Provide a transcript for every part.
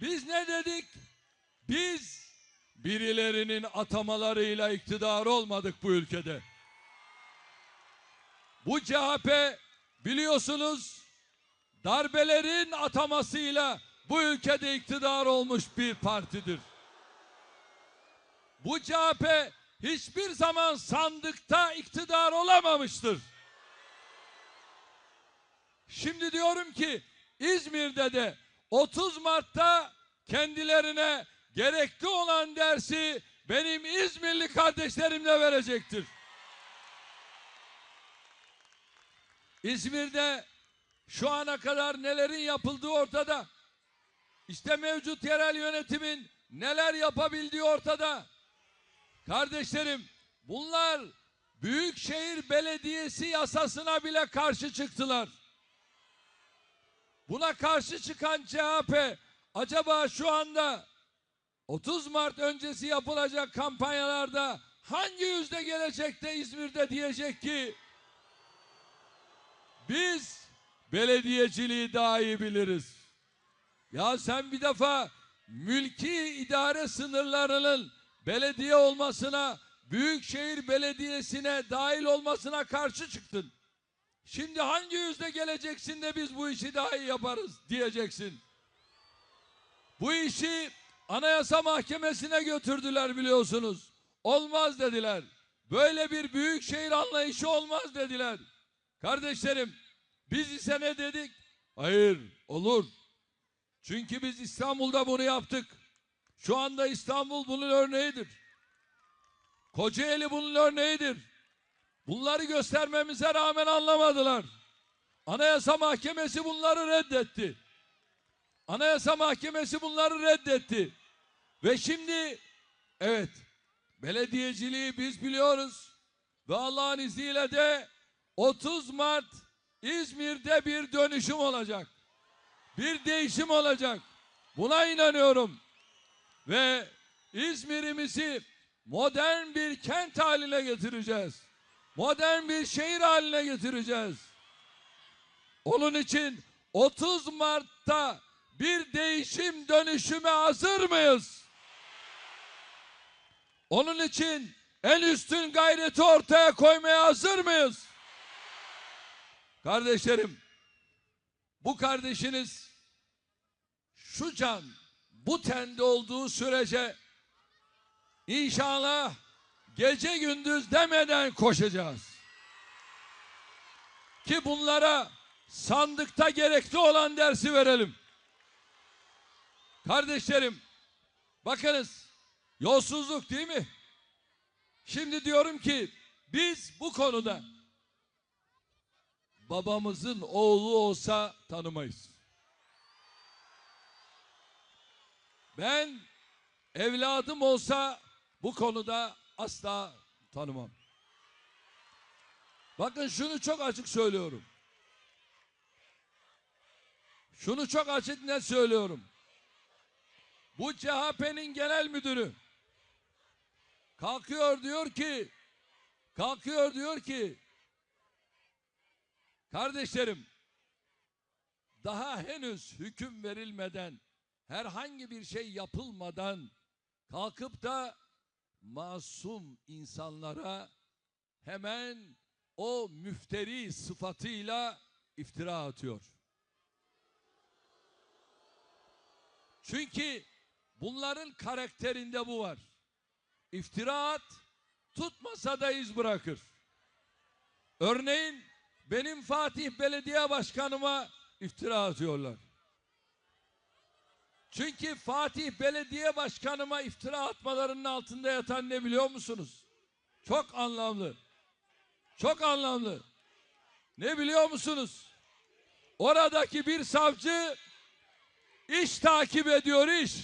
Biz ne dedik? Biz birilerinin atamalarıyla iktidar olmadık bu ülkede. Bu CHP biliyorsunuz darbelerin atamasıyla bu ülkede iktidar olmuş bir partidir. Bu CHP hiçbir zaman sandıkta iktidar olamamıştır. Şimdi diyorum ki İzmir'de de 30 Mart'ta kendilerine gerekli olan dersi benim İzmirli kardeşlerimle verecektir. İzmir'de şu ana kadar nelerin yapıldığı ortada. İşte mevcut yerel yönetimin neler yapabildiği ortada. Kardeşlerim bunlar Büyükşehir Belediyesi yasasına bile karşı çıktılar. Buna karşı çıkan CHP acaba şu anda 30 Mart öncesi yapılacak kampanyalarda hangi yüzde gelecekte İzmir'de diyecek ki biz belediyeciliği daha iyi biliriz. Ya sen bir defa mülki idare sınırlarının belediye olmasına, büyükşehir belediyesine dahil olmasına karşı çıktın. Şimdi hangi yüzde geleceksin de biz bu işi daha iyi yaparız diyeceksin. Bu işi Anayasa Mahkemesi'ne götürdüler biliyorsunuz. Olmaz dediler. Böyle bir büyükşehir anlayışı olmaz dediler. Kardeşlerim biz ise ne dedik? Hayır olur. Çünkü biz İstanbul'da bunu yaptık. Şu anda İstanbul bunun örneğidir. Kocaeli bunun örneğidir. Bunları göstermemize rağmen anlamadılar. Anayasa Mahkemesi bunları reddetti. Anayasa Mahkemesi bunları reddetti. Ve şimdi evet belediyeciliği biz biliyoruz. Ve Allah'ın izniyle de 30 Mart İzmir'de bir dönüşüm olacak. Bir değişim olacak. Buna inanıyorum. Ve İzmir'imizi modern bir kent haline getireceğiz. Modern bir şehir haline getireceğiz. Onun için 30 Mart'ta bir değişim dönüşüme hazır mıyız? Onun için en üstün gayreti ortaya koymaya hazır mıyız? Kardeşlerim, bu kardeşiniz şu can, bu tende olduğu sürece inşallah gece gündüz demeden koşacağız. Ki bunlara sandıkta gerekli olan dersi verelim. Kardeşlerim, bakınız yolsuzluk değil mi? Şimdi diyorum ki biz bu konuda babamızın oğlu olsa tanımayız. Ben evladım olsa bu konuda asla tanımam. Bakın şunu çok açık söylüyorum. Şunu çok açık net söylüyorum. Bu CHP'nin genel müdürü kalkıyor diyor ki kalkıyor diyor ki kardeşlerim daha henüz hüküm verilmeden herhangi bir şey yapılmadan kalkıp da masum insanlara hemen o müfteri sıfatıyla iftira atıyor. Çünkü bunların karakterinde bu var. İftira at, tutmasa da iz bırakır. Örneğin benim Fatih Belediye Başkanıma iftira atıyorlar. Çünkü Fatih Belediye Başkanıma iftira atmalarının altında yatan ne biliyor musunuz? Çok anlamlı. Çok anlamlı. Ne biliyor musunuz? Oradaki bir savcı iş takip ediyor iş.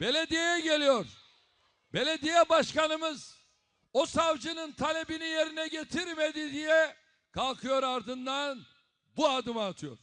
Belediyeye geliyor. Belediye başkanımız o savcının talebini yerine getirmedi diye kalkıyor ardından bu adımı atıyor.